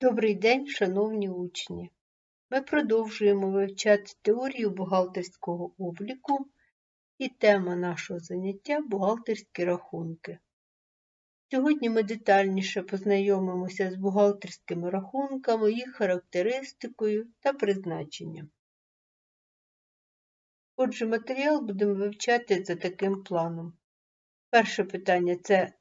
Добрий день, шановні учні! Ми продовжуємо вивчати теорію бухгалтерського обліку і тема нашого заняття бухгалтерські рахунки. Сьогодні ми детальніше познайомимося з бухгалтерськими рахунками, їх характеристикою та призначенням. Отже, матеріал будемо вивчати за таким планом. Перше питання це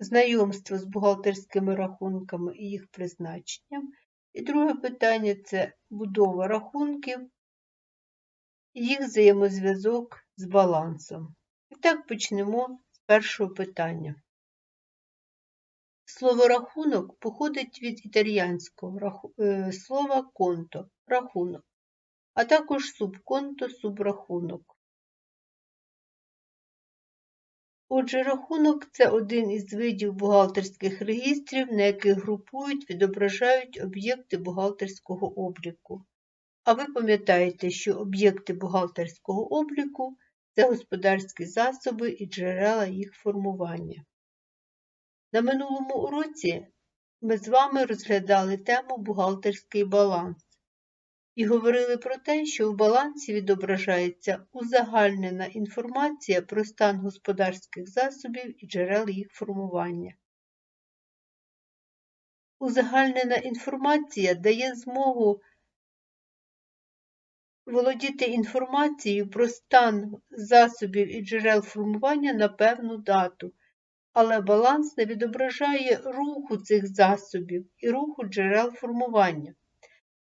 знайомство з бухгалтерськими рахунками і їх призначенням. І друге питання це будова рахунків, їх взаємозв'язок з балансом. І так почнемо з першого питання. Слово рахунок походить від італіянського е, слова конто рахунок, а також субконто субрахунок. Отже, рахунок це один із видів бухгалтерських регістрів, на яких групують, відображають об'єкти бухгалтерського обліку. А ви пам'ятаєте, що об'єкти бухгалтерського обліку це господарські засоби і джерела їх формування. На минулому уроці ми з вами розглядали тему бухгалтерський баланс і говорили про те, що в балансі відображається узагальнена інформація про стан господарських засобів і джерел їх формування. Узагальнена інформація дає змогу володіти інформацією про стан засобів і джерел формування на певну дату, але баланс не відображає руху цих засобів і руху джерел формування.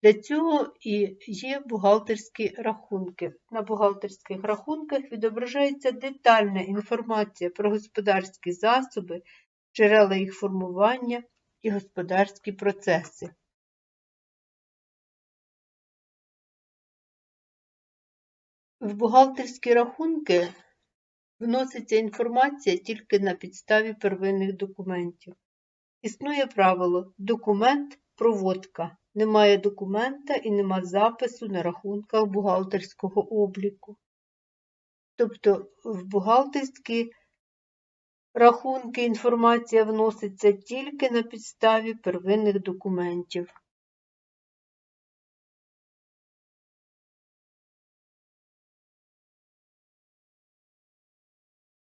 Для цього і є бухгалтерські рахунки. На бухгалтерських рахунках відображається детальна інформація про господарські засоби, джерела їх формування і господарські процеси. В бухгалтерські рахунки вноситься інформація тільки на підставі первинних документів. Існує правило документ проводка немає документа і нема запису на рахунках бухгалтерського обліку. Тобто в бухгалтерські рахунки інформація вноситься тільки на підставі первинних документів.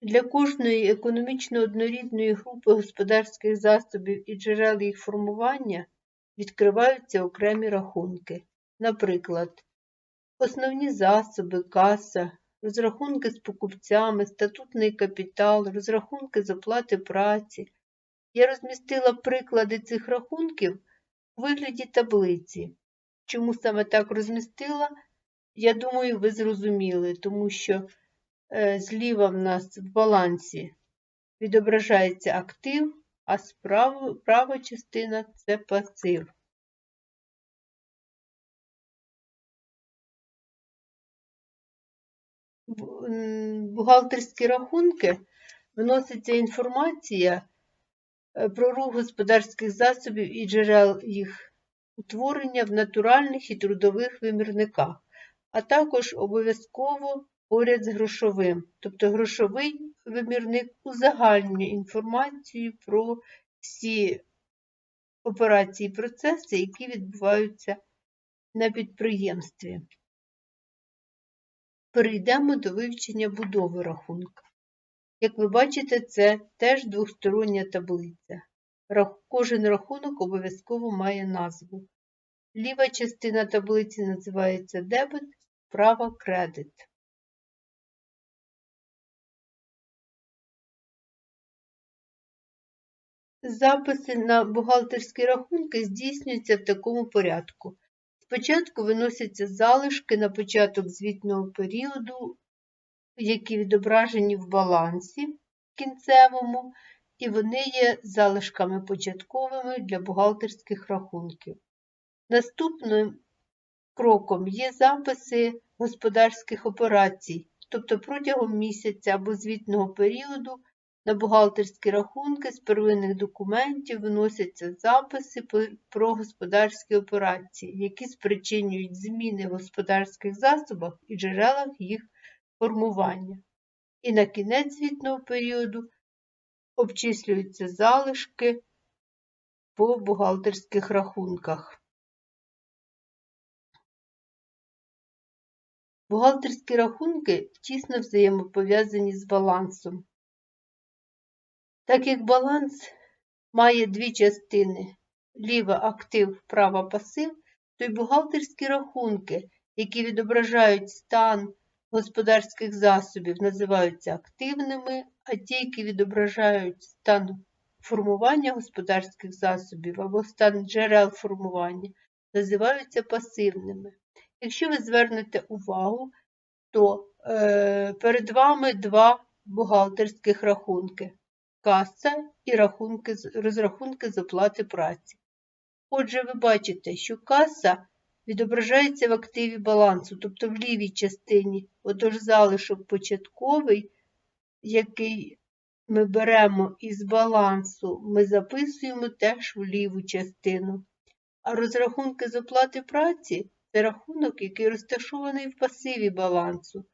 Для кожної економічно однорідної групи господарських засобів і джерел їх формування відкриваються окремі рахунки. Наприклад, основні засоби, каса, розрахунки з покупцями, статутний капітал, розрахунки з оплати праці. Я розмістила приклади цих рахунків у вигляді таблиці. Чому саме так розмістила? Я думаю, ви зрозуміли, тому що е, зліва в нас в балансі відображається актив, а справа, права частина це пасив. Бухгалтерські рахунки вноситься інформація е, про рух господарських засобів і джерел їх утворення в натуральних і трудових вимірниках, а також обов'язково поряд з грошовим. Тобто грошовий вимірник узагальнює інформацію про всі операції і процеси, які відбуваються на підприємстві. Перейдемо до вивчення будови рахунка. Як ви бачите, це теж двостороння таблиця. Кожен рахунок обов'язково має назву. Ліва частина таблиці називається дебет, права кредит. Записи на бухгалтерські рахунки здійснюються в такому порядку. Спочатку виносяться залишки на початок звітного періоду, які відображені в балансі кінцевому, і вони є залишками початковими для бухгалтерських рахунків. Наступним кроком є записи господарських операцій, тобто протягом місяця або звітного періоду на бухгалтерські рахунки з первинних документів виносяться записи про господарські операції, які спричинюють зміни в господарських засобах і джерелах їх формування. І на кінець звітного періоду обчислюються залишки по бухгалтерських рахунках. Бухгалтерські рахунки тісно взаємопов'язані з балансом. Так як баланс має дві частини ліва актив, права пасив, то й бухгалтерські рахунки, які відображають стан господарських засобів, називаються активними, а ті, які відображають стан формування господарських засобів або стан джерел формування, називаються пасивними. Якщо ви звернете увагу, то е, перед вами два бухгалтерських рахунки каса і рахунки, розрахунки з оплати праці. Отже, ви бачите, що каса відображається в активі балансу, тобто в лівій частині, отож залишок початковий, який ми беремо із балансу, ми записуємо теж в ліву частину. А розрахунки з оплати праці це рахунок, який розташований в пасиві балансу.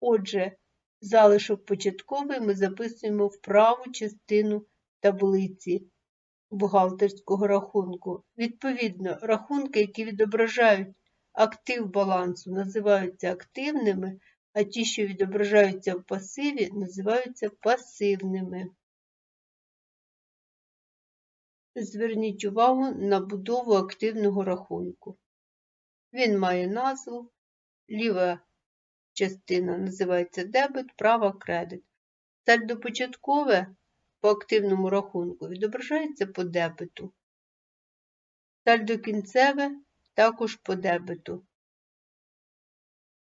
Отже, залишок початковий ми записуємо в праву частину таблиці бухгалтерського рахунку. Відповідно, рахунки, які відображають актив балансу, називаються активними, а ті, що відображаються в пасиві, називаються пасивними. Зверніть увагу на будову активного рахунку. Він має назву, ліва частина називається дебет, права кредит. Сальдопочаткове по активному рахунку відображається по дебету. Сальдокінцеве також по дебету.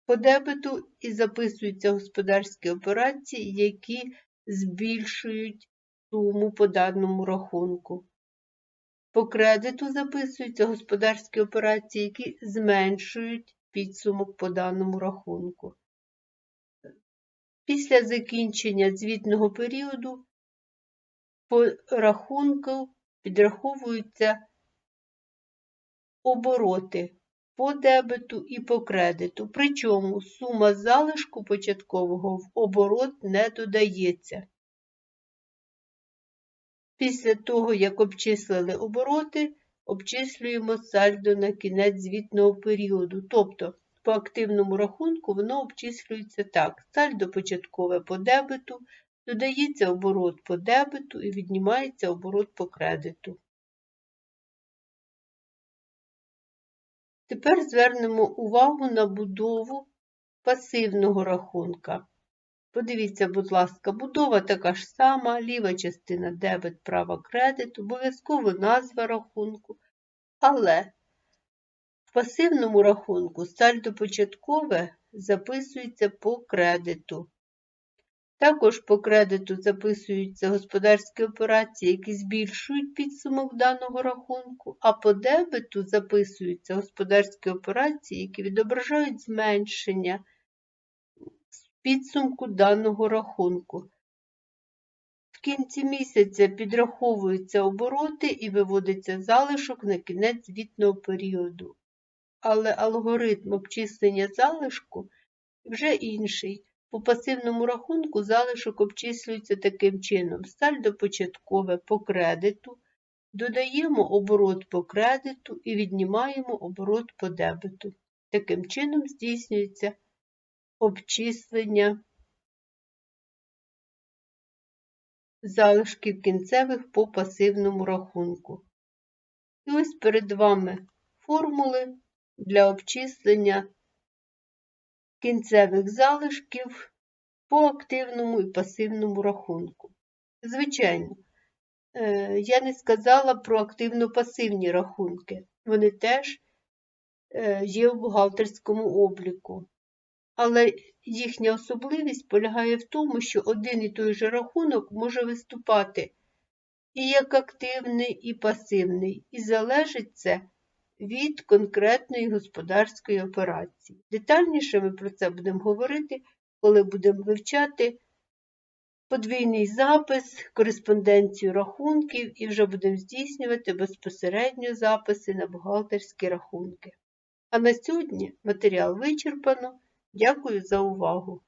По дебету і записуються господарські операції, які збільшують суму по даному рахунку. По кредиту записуються господарські операції, які зменшують підсумок по даному рахунку. Після закінчення звітного періоду по рахунку підраховуються обороти по дебету і по кредиту, причому сума залишку початкового в оборот не додається. Після того, як обчислили обороти, обчислюємо сальдо на кінець звітного періоду. Тобто, по активному рахунку воно обчислюється так: сальдо початкове по дебету, додається оборот по дебету і віднімається оборот по кредиту. Тепер звернемо увагу на будову пасивного рахунка. Подивіться, будь ласка, будова така ж сама, ліва частина дебет, права кредит, обов'язково назва рахунку. Але в пасивному рахунку сальдо початкове записується по кредиту. Також по кредиту записуються господарські операції, які збільшують підсумок даного рахунку, а по дебету записуються господарські операції, які відображають зменшення підсумку даного рахунку. В кінці місяця підраховуються обороти і виводиться залишок на кінець звітного періоду. Але алгоритм обчислення залишку вже інший. По пасивному рахунку залишок обчислюється таким чином: сальдо початкове по кредиту, додаємо оборот по кредиту і віднімаємо оборот по дебету. Таким чином здійснюється обчислення залишків кінцевих по пасивному рахунку. І ось перед вами формули для обчислення кінцевих залишків по активному і пасивному рахунку. Звичайно, е, я не сказала про активно-пасивні рахунки. Вони теж е, є в бухгалтерському обліку. Але їхня особливість полягає в тому, що один і той же рахунок може виступати і як активний, і пасивний, і залежить це від конкретної господарської операції. Детальніше ми про це будемо говорити, коли будемо вивчати подвійний запис, кореспонденцію рахунків і вже будемо здійснювати безпосередньо записи на бухгалтерські рахунки. А на сьогодні матеріал вичерпано. Дякую за увагу!